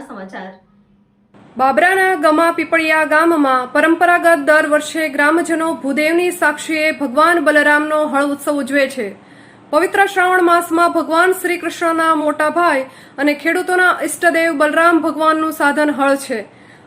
સમાચાર. બાબરાના ગમા પીપળિયા ગામમાં પરંપરાગત દર વર્ષે ગ્રામજનો ભૂદેવની સાક્ષીએ ભગવાન બલરામનો હળ ઉત્સવ ઉજવે છે. પવિત્ર શ્રાવણ માસમાં ભગવાન શ્રી કૃષ્ણના મોટા ભાઈ અને ખેડૂતોના ઇષ્ટદેવ બલરામ ભગવાનનું સાધન હળ છે.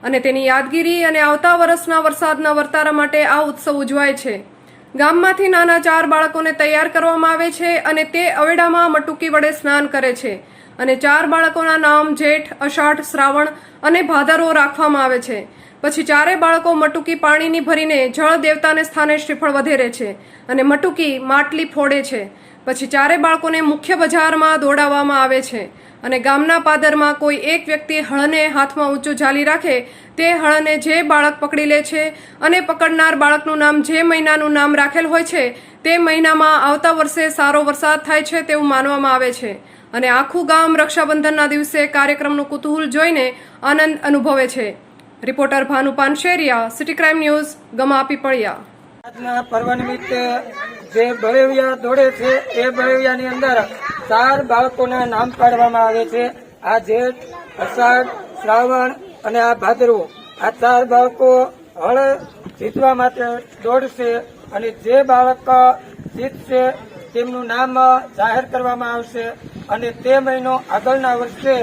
અને તેની યાદગીરી અને આવતા વર્ષના વરસાદના વર્તારા માટે આ ઉત્સવ ઉજવાય છે. ગામમાંથી નાના ચાર બાળકોને તૈયાર કરવામાં આવે છે અને તે અવેડામાં મટુકી વડે સ્નાન કરે છે. અને ચાર બાળકોના નામ જેઠ, અષાઢ, શ્રાવણ અને ભાદરો રાખવામાં આવે છે. પછી ચારે બાળકો મટુકી પાણીની ભરીને જળ દેવતાને સ્થાને શ્રીફળ વધેરે છે અને મટુકી માટલી ફોડે છે. પછી ચારે બાળકોને મુખ્ય બજારમાં દોડાવવામાં આવે છે અને ગામના પાદરમાં કોઈ એક વ્યક્તિ હળને હાથમાં ઊંચું ઝાલી રાખે તે હળને જે બાળક પકડી લે છે અને પકડનાર બાળકનું નામ જે મહિનાનું નામ રાખેલ હોય છે તે મહિનામાં આવતા વર્ષે સારો વરસાદ થાય છે તેવું માનવામાં આવે છે. અને આખું ગામ રક્ષાબંધનના દિવસે કાર્યક્રમનું કુતૂહલ જોઈને આનંદ અનુભવે છે. Reporter Bhanu Pansheriya city crime news Gama Pipaliya આજના પર્વ નિમિત્તે જે બળેવિયા દોડે છે, એ બળેવિયાની અંદર ચાર બાળકોના નામ પાડવામાં આવે છે. આ જેઠ, અષાઢ, શ્રાવણ અને આ ભાદરવો. આ ચાર બાળકો હળ જીતવા માટે દોડશે અને જે બાળક જીતશે તેમનું નામ જાહેર કરવામાં આવશે. અને તે મહિનો આગળના વર્ષે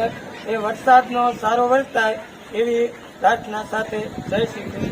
એ વરસાદનો સારો વર્તાય એવી પ્રાર્થના સાથે જય શ્રી કૃષ્ણ.